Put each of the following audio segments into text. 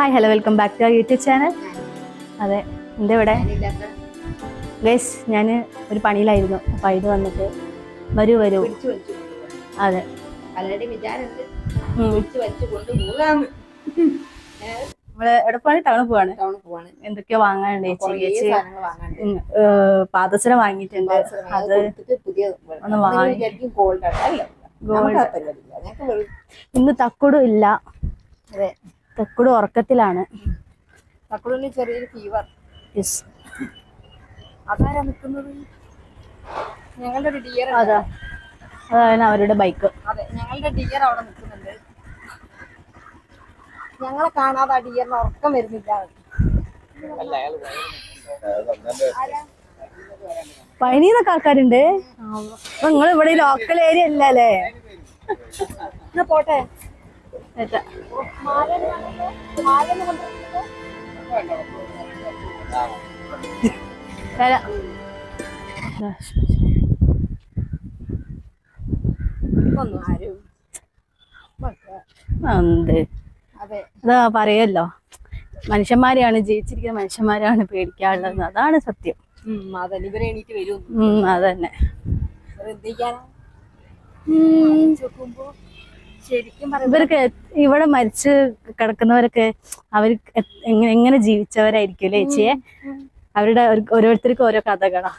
Hi hello welcome back to YouTube channel അതെ എന്റെ ഇവിടെ ഗൈസ് ഞാൻ ഒരു പണിയിലായിരുന്നു. അപ്പം ഇത് വന്നിട്ട് വരൂ വരൂ. അതെ. നമ്മൾ എടപ്പാടി ടൗണിൽ പോവാണ്. എന്തൊക്കെയോ വാങ്ങാനുണ്ട് ചേച്ചി. പാദസരം വാങ്ങിയിട്ടുണ്ട്. അത് ഒന്ന് വാങ്ങി. ഗോൾഡ് ഇന്ന് തക്കുടും ഇല്ല. അതെ. തക്കുട് ഉറക്കത്തിലാണ്. മക്കളിന് ചെറിയൊരു ഫീവർ യെസ് അതാരാ നിൽക്കുന്നത് ഞങ്ങളുടെ ഒരു ഡിയർ അതാ. അതാണ് അവരുടെ ബൈക്ക് അതെ ഞങ്ങളുടെ ഡിയർ അവിടെ നിൽക്കുന്നുണ്ട്. ഞങ്ങളെ കാണാതെ ആ ഡിയറിന് ഉറക്കം വരുന്നില്ല? പഴനിന്നൊക്കെ ആൾക്കാരുണ്ട്. നിങ്ങൾ ഇവിടെ ലോക്കൽ ഏരിയ അല്ലേ? പോട്ടെ. വരാം. അതെ. പറയല്ലോ. മനുഷ്യന്മാരെയാണ് ജീവിച്ചിരിക്കുന്ന മനുഷ്യന്മാരെയാണ് പേടിക്കാനുള്ളത്. അതാണ് സത്യം. അതന്നെ. ഇവരൊക്കെ ഇവിടെ മരിച്ച് കിടക്കുന്നവരൊക്കെ അവർ എങ്ങനെ ജീവിച്ചവരായിരിക്കും അല്ലേ ചേച്ചിയെ? അവരുടെ ഓരോരുത്തർക്കും ഓരോ കഥകളാ.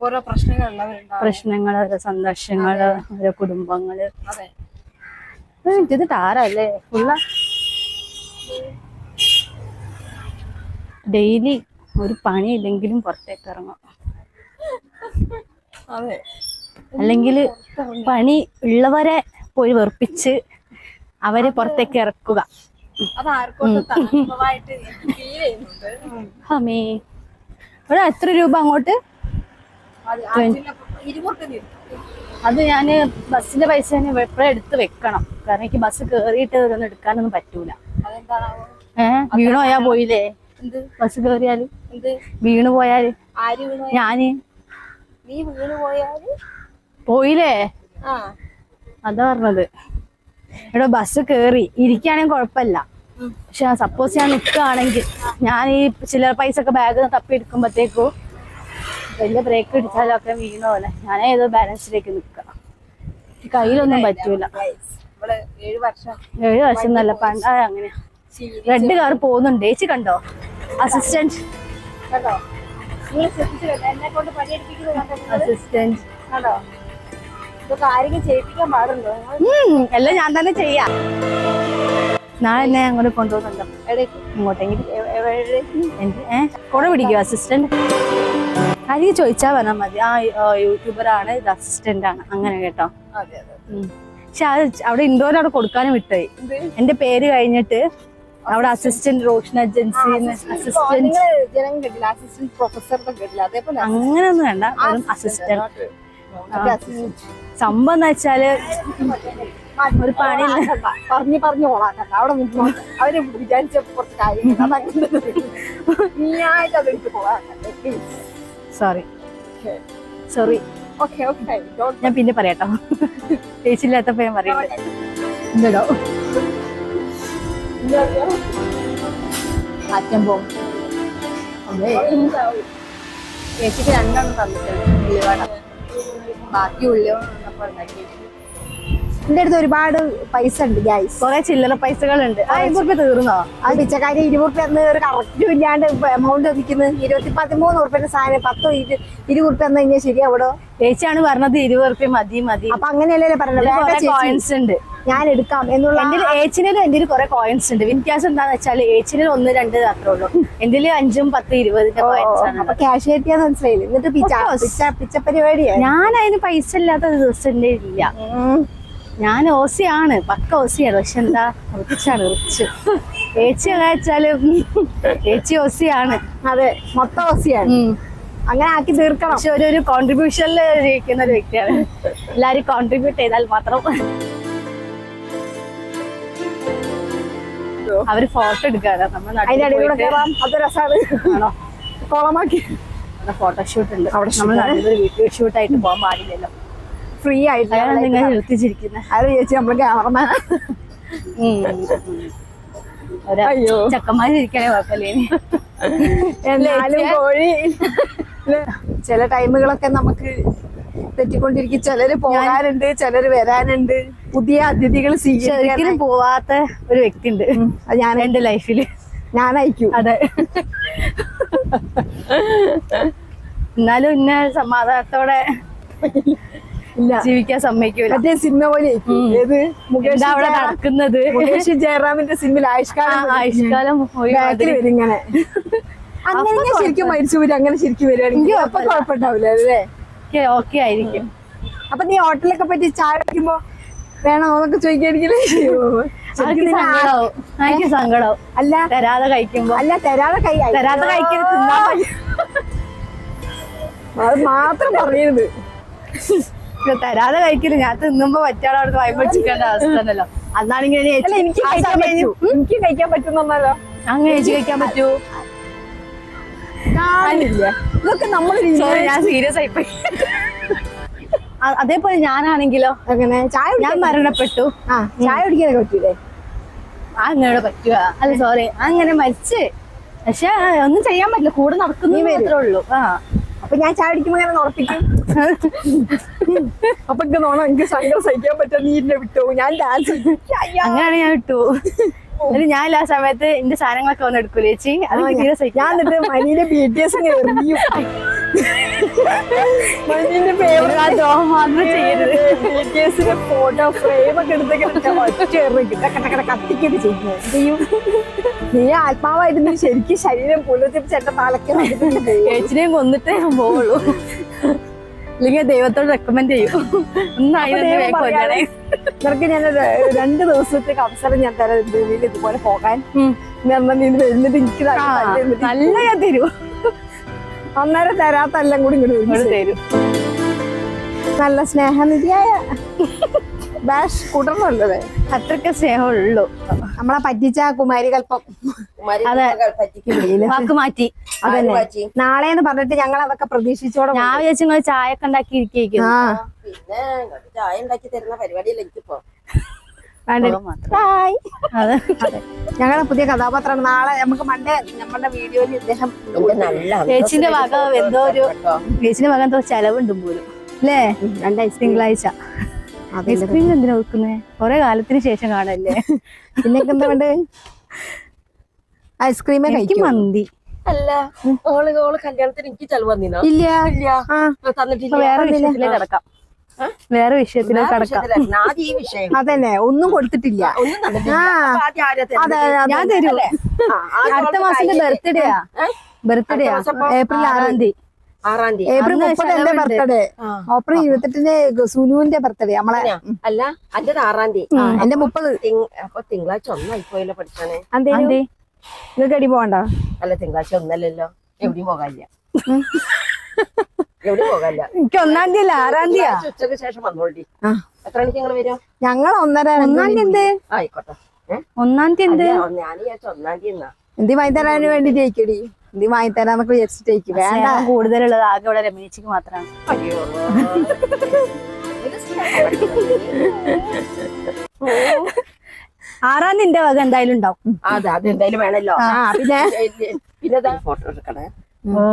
ഓരോ പ്രശ്നങ്ങൾ പ്രശ്നങ്ങൾ ഓരോ സന്തോഷങ്ങൾ ഓരോ കുടുംബങ്ങൾ. ഇത് താരല്ലേ ഫുള്ള ഡെയിലി ഒരു പണിയില്ലെങ്കിലും പുറത്തേക്ക് ഇറങ്ങും. അല്ലെങ്കിൽ പണി ഉള്ളവരെ പോയി വെറുപ്പിച്ച് അവരെ പുറത്തേക്ക് ഇറക്കുക. ഇവിടെ എത്ര രൂപ അങ്ങോട്ട്? അത് ഞാൻ ബസ്സിന്റെ പൈസ ഞാൻ എപ്പോഴും എടുത്ത് വെക്കണം? കാരണം എനിക്ക് ബസ് കേറിയിട്ട് ഇതൊന്നും എടുക്കാനൊന്നും പറ്റൂല. ഏഹ് വീണു പോയാ പോയില്ലേ? ബസ് കേറിയാൽ? വീണു പോയാൽ? ഞാൻ? നീ വീണ് പോയാൽ? പോയില്ലേ? ആ. അതാ പറഞ്ഞത്. ഇവിടെ ബസ് കേറി. ഇരിക്കുകയാണെങ്കിൽ കുഴപ്പമില്ല. പക്ഷെ സപ്പോസ് ഞാൻ നിൽക്കുകയാണെങ്കിൽ ഞാൻ ഈ ചില്ലറ പൈസ ഒക്കെ ബാഗ് തപ്പി എടുക്കുമ്പോഴത്തേക്കും വലിയ ബ്രേക്ക് ഇടിച്ചാലൊക്കെ വീണ പോലെ ഞാൻ ഏതോ ബാലൻസിലേക്ക് നിൽക്കാം കയ്യിലൊന്നും പറ്റൂല. ഏഴു വർഷം ഏഴ് വർഷം നല്ല പണ്ട അങ്ങനെ റെഡ് കാർ പോകുന്നുണ്ട്. ചേച്ചി കണ്ടോ? അസിസ്റ്റന്റ് അസിസ്റ്റന്റ് എല്ലാം ഞാൻ തന്നെ ചെയ്യാം. നാളെ എന്നെ അങ്ങോട്ട് കൊണ്ടുപോകുന്നുണ്ടോ? ഇങ്ങോട്ടെങ്കിലും കുട പിടിക്കും അസിസ്റ്റന്റ് ആരെയും ചോദിച്ചാൽ പറഞ്ഞാൽ മതി. ആ യൂട്യൂബറാണ് ഇത് അസിസ്റ്റന്റ് ആണ്. അങ്ങനെ കേട്ടോ. പക്ഷെ അത് അവിടെ ഇൻഡോർ അവിടെ കൊടുക്കാനും വിട്ടുപോയി. എന്റെ പേര് കഴിഞ്ഞിട്ട് അവിടെ അസിസ്റ്റന്റ് റോഷൻ ഏജൻസി അസിസ്റ്റന്റ് അങ്ങനെ ഒന്നും വേണ്ട. വെറും അസിസ്റ്റന്റ്. സംഭവം എന്ന് വെച്ചാൽ ഒരു പണി പറഞ്ഞു പറഞ്ഞു ഓളാക്കണ്ട. അവിടെ അവർ വിചാരിച്ച കുറച്ച് കാര്യങ്ങൾ. നീയായിട്ട് അതെടുത്ത് പോകാക്കണ്ടേ സോറി സോറി ഓക്കെ ഓക്കെ ഞാൻ പിന്നെ പറയാട്ടോ. ചേച്ചില്ലാത്തപ്പോ ഞാൻ എന്തോ മാറ്റം പോകും. ചേച്ചിക്ക് രണ്ടെണ്ണം തന്നിട്ടുണ്ട്. ബാക്കി ഉള്ളിവട വന്നപ്പോൾ ഉണ്ടാക്കി എന്റെ അടുത്ത് ഒരുപാട് പൈസ ഉണ്ട് ഗ്യാസ് കുറെ ചില്ലറ പൈസകളുണ്ട്. ആ അമ്പത് രൂപ തീർന്നോ? ആ പിച്ചക്കാരി ഇരുപത് റുപ്യ ഒരു കറക്റ്റ് ഇല്ലാണ്ട് എമൗണ്ട് ഒന്നിക്കുന്നത് ഇരുപത്തി പതിമൂന്ന് ഉറുപ്പിന്റെ സാധനം പത്തോ ഇരു ഇരുപത് റുപ്യ എന്ന് കഴിഞ്ഞാൽ ശരിയാവിടോ ചേച്ചിയാണ് പറഞ്ഞത് ഇരുപത് റുപ്യ മതി മതി. അപ്പൊ അങ്ങനെയല്ലേ പറഞ്ഞത്? കോയിൻസ് ഉണ്ട്. ഞാൻ എടുക്കാം എന്നുള്ള എന്റെ ഏച്ചിനും എന്റെ കുറെ കോയിൻസ് ഉണ്ട്. വ്യത്യാസം എന്താന്ന് വെച്ചാൽ ഏച്ചിനും ഒന്ന് രണ്ട് അത്രേ ഉള്ളൂ. എന്റെ അഞ്ചും പത്ത് ഇരുപതിന്റെ കോയിൻസ് ആണ്. അപ്പൊ ക്യാഷ് കിട്ടിയാന്ന് മനസ്സിലായില്ല? എന്നിട്ട് പിച്ച Of course. പിച്ച പിച്ച പരിപാടിയാ ഞാൻ അതിന് പൈസ ഇല്ലാത്ത ദിവസം ഇല്ല. ഞാൻ ഓസിയാണ് പക്ക ഓസിയാണ് പക്ഷെ എന്താ റിച്ചാണ് റിച്ച് ഏച്ചി വെച്ചാൽ ഏച്ചി ഓസിയാണ്. അതെ മൊത്തം ഓസിയാണ്. അങ്ങനെ ആക്കി തീർക്കണം. പക്ഷെ ഒരു ഒരു കോൺട്രിബ്യൂഷനിൽ ജീവിക്കുന്ന ഒരു വ്യക്തിയാണ്. എല്ലാരും കോൺട്രിബ്യൂട്ട് ചെയ്താൽ മാത്രം. അവർ ഫോട്ടോ എടുക്കാറ് രസമാണ് ഫോട്ടോഷൂട്ട് ഉണ്ട്. നമ്മൾ വീഡിയോ ഷൂട്ട് ആയിട്ട് പോകാൻ പാടില്ലല്ലോ. ഫ്രീ ആയിട്ട് നിങ്ങൾ അത് ചേച്ചി നമ്മൾ ക്യാമറമാൻ അയ്യോ. കുഴപ്പമില്ലേ എന്നാലും കോഴി. ചില ടൈമുകളൊക്കെ നമുക്ക് തെറ്റിക്കൊണ്ടിരിക്കും. ചിലര് പോകാനുണ്ട് ചിലര് വരാനുണ്ട്. പുതിയ അതിഥികൾ സ്വീകരിക്കാൻ പോവാത്ത ഒരു വ്യക്തി ഉണ്ട് അത് ഞാൻ എന്റെ ലൈഫിൽ. ഞാൻ അയക്കും അതെ. എന്നാലും ഇന്ന സമാധാനത്തോടെ ജീവിക്കാൻ സമ്മതിക്കൂല. മറ്റേ സിനിമ പോലെ. ഏത്? മുകേഷ് അവിടെ നടക്കുന്നത്? മുകേഷ് ജയറാമിന്റെ സിനിമയിൽ ആയുഷ്കാലം ആയുഷ്കാലം. വരും ഇങ്ങനെ. അങ്ങനെ ഞാൻ ശരിക്കും മരിച്ചു വരും അങ്ങനെ ശരിക്കും വരികയാണെങ്കിൽ അപ്പൊ കുഴപ്പമുണ്ടാവില്ല അല്ലേ? ഓക്കെ ആയിരിക്കും. അപ്പൊ നീ ഹോട്ടലൊക്കെ പറ്റി ചായ വയ്ക്കുമ്പോ വേണോ എന്നൊക്കെ ചോദിക്കുകയാണെങ്കിൽ എനിക്ക് സങ്കടാവും. അല്ല. തരാതെ കഴിക്കുമ്പോ. അല്ല തരാതെ. തരാതെ കഴിക്കരുത് മാത്രം പറയരുത്. തരാതെ കഴിക്കില്ല. ഞാൻ തിന്നുമ്പോ പറ്റാതെ അവിടെ വയമ്പടിച്ചിരിക്കേണ്ട അവസ്ഥ ഉണ്ടല്ലോ അന്നാണെങ്കിൽ എനിക്ക് കഴിക്കാൻ പറ്റൂ. എനിക്ക് കഴിക്കാൻ പറ്റുന്നല്ലോ അങ്ങനെ ചേച്ചി കഴിക്കാൻ പറ്റൂ? ഇതൊക്കെ നമ്മൾ ഞാൻ സീരിയസ് ആയിപ്പോയി അതേപോലെ ഞാനാണെങ്കിലോ? അങ്ങനെ ചായ ഞാൻ മരണപ്പെട്ടു. ആ ചായ കുടിക്കാനൊക്കെ പറ്റൂലേ? ആ അങ്ങനെ പറ്റുക. അല്ല സോറി അങ്ങനെ മരിച്ച്. പക്ഷെ ഒന്നും ചെയ്യാൻ പറ്റില്ല. കൂടെ നടക്കുന്നേ മാത്രമേ ഉള്ളൂ. ആ. അപ്പൊ ഞാൻ ചായ കുടിക്കുമ്പോ ഇങ്ങനെ ഉറപ്പിക്കും. അപ്പൊ എനിക്ക് നോണം എനിക്ക് സങ്കടം സഹിക്കാൻ പറ്റാ നീ എന്നെ വിട്ടു. ഞാൻ ഡാൻസ് അങ്ങനെയാണ് ഞാൻ വിട്ടു. എന്നിട്ട് ഞാൻ ആ സമയത്ത് എന്റെ സാധനങ്ങളൊക്കെ വന്ന് എടുക്കൂലേ ചേച്ചി? അത് തീരെ സഹിക്കാൻ ഞാൻ എന്നിട്ട് മനീന്റെ ബി ടി എസ് എറിയും ആ ദ്രോഹം മാത്രം ചെയ്യരുത് ഫോട്ടോ ഫ്രെയിം ഒക്കെ എടുത്തൊക്കെ കത്തിക്കൊക്കെ ചെയ്യുന്നത് നീ ആത്മാവായിരുന്നു ശരിക്കും ശരീരം പുലർത്തിപ്പിച്ച് എന്റെ തലക്ക് ചേച്ചിനെയും കൊന്നിട്ടേ ഞാൻ പോവുള്ളൂ. അല്ലെങ്കിൽ ദൈവത്തോട് റെക്കമെൻഡ് ചെയ്യും. നിനക്ക് ഞാൻ രണ്ട് ദിവസത്തേക്ക് അവസരം ഞാൻ തരാം. ഇതുപോലെ പോകാൻ. നീ വരുന്നത് എനിക്ക് നല്ല ഞാൻ തരൂ. അന്നേരം തരാത്തെല്ലാം കൂടി ഇങ്ങോട്ട് തരും. നല്ല സ്നേഹനിധിയായ ബാഷ് കുടർന്നുള്ളത് അത്രക്ക സ്നേഹമുള്ളൂ. നമ്മളെ പറ്റിച്ച കുമാരി കൽപ്പം. അതെ. വാക്ക് മാറ്റി. അതന്നെ. നാളെ എന്ന് പറഞ്ഞിട്ട് ഞങ്ങൾ അതൊക്കെ പ്രതീക്ഷിച്ചോടെ ഞാൻ വിചാരിച്ചു ചായ ഒക്കെ ഉണ്ടാക്കി ഇരിക്കും പിന്നെ ഇങ്ങോട്ട് ചായ ഉണ്ടാക്കി തരുന്ന പരിപാടിയല്ല എനിക്കിപ്പോ. ഞങ്ങളുടെ പുതിയ കഥാപാത്രമാണ് നാളെ നമുക്ക് മണ്ടേ നമ്മുടെ വീഡിയോയിൽ ഇദ്ദേഹം നല്ല ചേച്ചിന്റെ വക എന്തോ ഒരു ചേച്ചിന്റെ വക എന്തോ ചെലവുണ്ട് പോലും. അല്ലേ? രണ്ടാഴ്ച തിങ്കളാഴ്ച. ഐസ്ക്രീം എന്തിനാ വെക്കുന്നേ? കൊറേ കാലത്തിന് ശേഷം കാണല്ലേ? പിന്നെ എന്താ വേണ്ട ഐസ്ക്രീമേ എനിക്ക് കഴിക്കും മന്തി. അല്ല ഓൾ ഓൾ കല്യാണത്തിന് എനിക്ക് ചെലവ് വന്നിനോ? ഇല്ല. ഇല്ല. ആ. അപ്പൊ തന്നിട്ടില്ല. വേറെ കിടക്കാം. വേറെ വിഷയത്തിലേക്ക് കടക്കാം. വിഷയത്തിലല്ല. ഈ വിഷയം. അതന്നെ ഒന്നും കൊടുത്തിട്ടില്ല. ഞാൻ തരൂ അടുത്ത മാസത്തിന്റെ ബർത്ത്ഡേ ബർത്ത്ഡേയാ ബർത്ത്ഡേയാ ഏപ്രിൽ ആറാം തീയതി. ആറാം തീയതി. ഏപ്രിൽ മുപ്പത് എന്റെ ബർത്ത്ഡേ. ഏപ്രിൽ ഇരുപത്തെട്ടിന് സുനുവിന്റെ ബർത്ത്ഡേ നമ്മളെ. അല്ല അന്റേത് ആറാം തീയതി. എന്റെ മുപ്പത്. തിങ്- അപ്പൊ തിങ്കളാഴ്ച ഒന്നായിപ്പോയല്ലോ പഠിച്ചാണേ നിങ്ങൾക്ക് അടി പോകണ്ട? അല്ല തിങ്കളാഴ്ച ഒന്നല്ലല്ലോ. എവിടെയും പോകാനില്ല. എവിടെയും പോകാനില്ല. എനിക്ക് ഒന്നാം തീയതി അല്ല ആറാം തീയതിയാ? ഉച്ചയ്ക്ക് ശേഷം വന്നോളി എത്ര മണിക്ക് നിങ്ങൾ വരും? ഞങ്ങൾ ഒന്നര ഒന്നാം തീയതി ആയിക്കോട്ടെ. ഒന്നാം തീയതി എന്ത്? ഞാൻ വിചാരിച്ച ഒന്നാം തീയതി എന്തി വാങ്ങി തരാൻ വേണ്ടി ജയിക്കടി? എന്തി വാങ്ങി തരാന്നൊക്കെ ജയിക്കും. വേണ്ട. കൂടുതലുള്ളത് ആകെ ഇവിടെ രമേശിക്ക് മാത്രമാണ് അയ്യോ. ആറാം നിന്റെ വക എന്തായാലും ഉണ്ടാവും. അതെ അത് എന്തായാലും വേണല്ലോ. ആ പിന്നെ? പിന്നെ ഫോട്ടോ എടുക്കണേ. ഓ.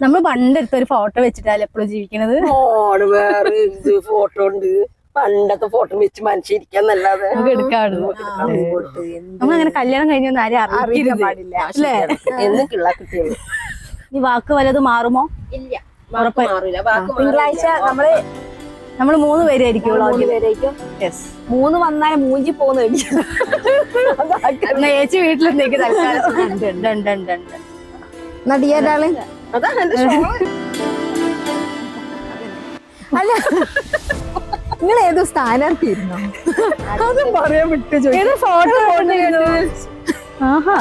നമ്മൾ പണ്ടെടുത്ത ഒരു ഫോട്ടോ വെച്ചിട്ടല്ലേ എപ്പോഴും ജീവിക്കണത്? ഓട് വേറെ ഫോട്ടോ ഉണ്ട്? പണ്ടത്തെ ഫോട്ടോ വെച്ച് മനുഷ്യരിക്കാൻ നല്ലാതെ നമുക്ക് എടുക്കാറുണ്ട് നമ്മൾ അങ്ങനെ കല്യാണം കഴിഞ്ഞൊന്നും ആരും അറിയിക്കാൻ പാടില്ല. അല്ലേ? എന്നും കിള്ള കിട്ടിയത് ഈ വാക്ക് വല്ലത് മാറുമോ? ഇല്ല. വാക്ക് മാറില്ല വാക്ക് തിങ്കളാഴ്ച നമ്മൾ നമ്മൾ മൂന്ന് പേരായിരിക്കും മൂന്ന് പേരേക്കും യെസ് മൂന്ന് വന്നാലും മൂഞ്ചി പോകുന്ന ചേച്ചി വീട്ടിലെന്തേക്ക് തൽക്കാലം. ഉണ്ട്, അതാണ് എന്റെ അല്ല. നിങ്ങൾ ഏതോ സ്ഥാനാർത്ഥിയിരുന്നോ അതും പറയാൻ വിട്ടു ഏത് ഫോട്ടോ ആഹാ.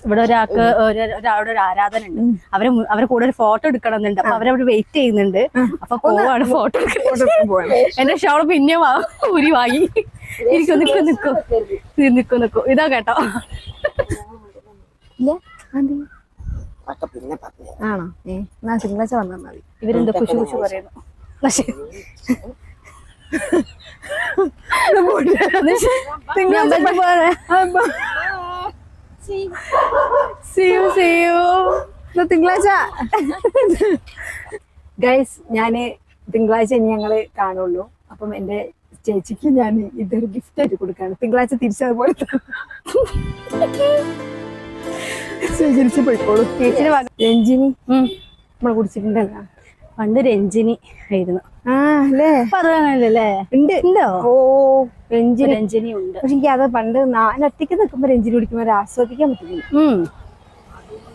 ഇവിടെ ഒരാൾക്ക് ഒരു- ഒരാളുടെ ഒരു ആരാധന ഉണ്ട് അവരെ അവരെ കൂടെ ഒരു ഫോട്ടോ എടുക്കണമെന്നുണ്ട്. അപ്പൊ അവരവിടെ വെയിറ്റ് ചെയ്യുന്നുണ്ട്. അപ്പൊ പോവാണ് ഫോട്ടോ എന്റെ ഷോൾ പിന്നെ വാ- ഊരി വാങ്ങി. ഇരിക്കും നിക്കു നിക്കു നിക്കു നിക്കു. ഇതാ കേട്ടോ. ഇല്ല. ആണോ? ഏ എന്നാ തിങ്കളാഴ്ച വന്നാൽ മതി. ഇവരെന്തോ കുശു കുശു പറയുന്നു. തിങ്കളാഴ്ച തിങ്കളാഴ്ച. ഗൈസ് ഞാൻ തിങ്കളാഴ്ച ഇനി ഞങ്ങൾ കാണുള്ളൂ. അപ്പം എന്റെ ചേച്ചിക്ക് ഞാൻ ഇതൊരു ഗിഫ്റ്റ് ആയിട്ട് കൊടുക്കാണ്. തിങ്കളാഴ്ച തിരിച്ചതുപോലെ സ്വീകരിച്ച് പോയിക്കോളൂ. ചേച്ചിന് രഞ്ജിനി. നമ്മൾ നമ്മളെ കുടിച്ചിട്ടുണ്ടല്ലോ. പണ്ട് രഞ്ജിനി ആയിരുന്നു. ആ അല്ലേ? അത് ഉണ്ട്. ഉണ്ടോ? ഓ രഞ്ജിനി. രഞ്ജിനി ഉണ്ട്. പക്ഷെ എനിക്ക് അത് പണ്ട് ഞാൻ ഒറ്റയ്ക്ക് നിൽക്കുമ്പോ രഞ്ജിനി കുടിക്കുമ്പോ ഒരു ആസ്വദിക്കാൻ പറ്റില്ല ഉം.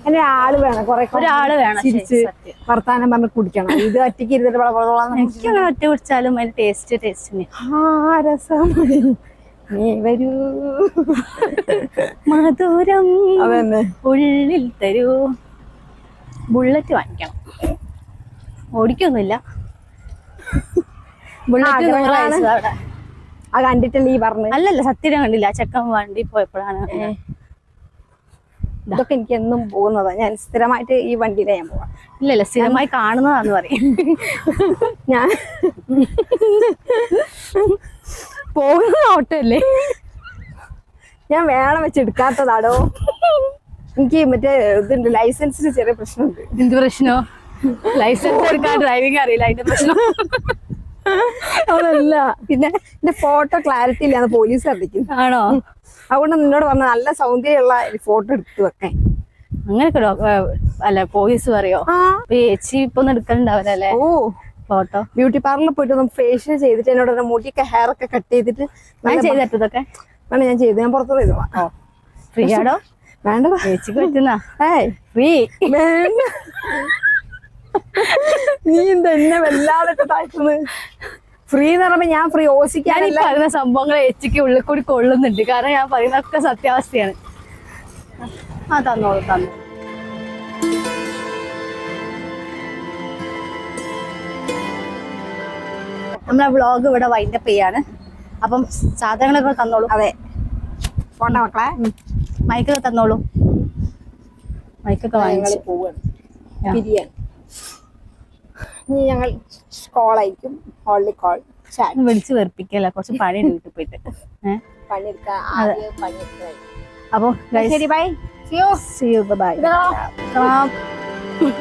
അങ്ങനെ ആൾ വേണം. കൊറേ ഒരാൾ വേണം, ചിരിച്ച്. വർത്താനം പറഞ്ഞ് കുടിക്കണം. ഇത് ഒറ്റയ്ക്ക് ഇരുന്നിട്ട് വള വള വളന്ന് എനിക്ക് ഒറ്റ കുടിച്ചാലും അതിന് ടേസ്റ്റ് ടേസ്റ്റ് തന്നെ ആ രസമണി. നീ വരൂ. മധുരം ഉള്ളിൽ തരൂ. ബുള്ളറ്റ് വാങ്ങിക്കണം. ഓടിക്കൊന്നുമില്ല. ബുള്ളറ്റ് ആ കണ്ടിട്ടല്ലേ ഈ പറഞ്ഞു അല്ലല്ല സത്യം കണ്ടില്ല. ചെക്കൻ വണ്ടി പോയപ്പോഴാണ്. ഇതൊക്കെ എനിക്ക് എന്നും പോകുന്നതാ. ഞാൻ സ്ഥിരമായിട്ട് ഈ വണ്ടിയിലെ ഞാൻ പോവാം. ഇല്ലല്ല സ്ഥിരമായി കാണുന്നതാന്ന് പറയും. ഞാൻ പോകുന്ന ഓട്ടോ അല്ലേ ഞാൻ വേണം വെച്ച് എടുക്കാത്തതാടോ? എനിക്ക് മറ്റേ ഇതുണ്ട് ലൈസൻസിന് ചെറിയ പ്രശ്നമുണ്ട്. എന്ത് പ്രശ്നോ? ലൈസൻസ് എടുക്കാൻ ഡ്രൈവിംഗ് അറിയില്ല അതിന്റെ പ്രശ്നം. അതല്ല. പിന്നെ എന്റെ ഫോട്ടോ ക്ലാരിറ്റി ഇല്ലാന്ന് പോലീസ് അറിയിക്കും ആണോ? അതുകൊണ്ട് നിന്നോട് പറഞ്ഞ നല്ല സൗന്ദര്യമുള്ള ഫോട്ടോ എടുത്തു വെക്കാൻ. അങ്ങനെയൊക്കെ അല്ല പോലീസ് പറയോ? ആ. അപ്പൊ ചേച്ചി ഇപ്പൊ ഒന്നും എടുക്കലുണ്ടാവില്ല അല്ലേ? ഓ. ഫോട്ടോ. ബ്യൂട്ടി പാർലറിൽ പോയിട്ട് ഒന്ന് ഫേഷ്യൽ ചെയ്തിട്ട് എന്നോട് മുടിയൊക്കെ ഹെയർ ഒക്കെ കട്ട് ചെയ്തിട്ട് ഞാൻ ചെയ്തിട്ടതൊക്കെ വേണം ഞാൻ ചെയ്ത് ഞാൻ പുറത്തു പോയി ഫ്രീ ആടോ വേണ്ടടാ. ചേച്ചിക്ക് പറ്റുന്ന? ഏയ് ഫ്രീ വേണ്ട. നീ എന്താ എന്നെ വല്ലാതെ താഴ്ത്തുന്നു? ഫ്രീ എന്ന് പറയുമ്പോ ഞാൻ ഫ്രീ ഓസിക്കാൻ ഈ പറയുന്ന സംഭവങ്ങൾ എച്ചിക്ക് ഉള്ളിൽ കൂടി കൊള്ളുന്നുണ്ട്. കാരണം ഞാൻ പറയുന്നതൊക്കെ സത്യാവസ്ഥയാണ്. ആ തന്നോളൂ തന്നു നമ്മളെ വ്ളോഗ് ഇവിടെ വൈൻഡപ്പ് ചെയ്യാണ്. അപ്പം സാധനങ്ങളൊക്കെ തന്നോളൂ. അതെ. പോണ്ട മക്കളെ. മൈക്കൊക്കെ തന്നോളൂ. മൈക്കൊക്കെ വാങ്ങി വാങ്ങിച്ചു. പോവാണ്. ഇനി ഞങ്ങൾ കോൾ അയക്കും ഓൺലി കോൾ വിളിച്ച് വെറുപ്പിക്കല്ല. കുറച്ച് പണി വീട്ടിൽ പോയിട്ട്. അപ്പൊ ശരി ബൈ സിയോ അപ്പോൾ ശരി ബൈ See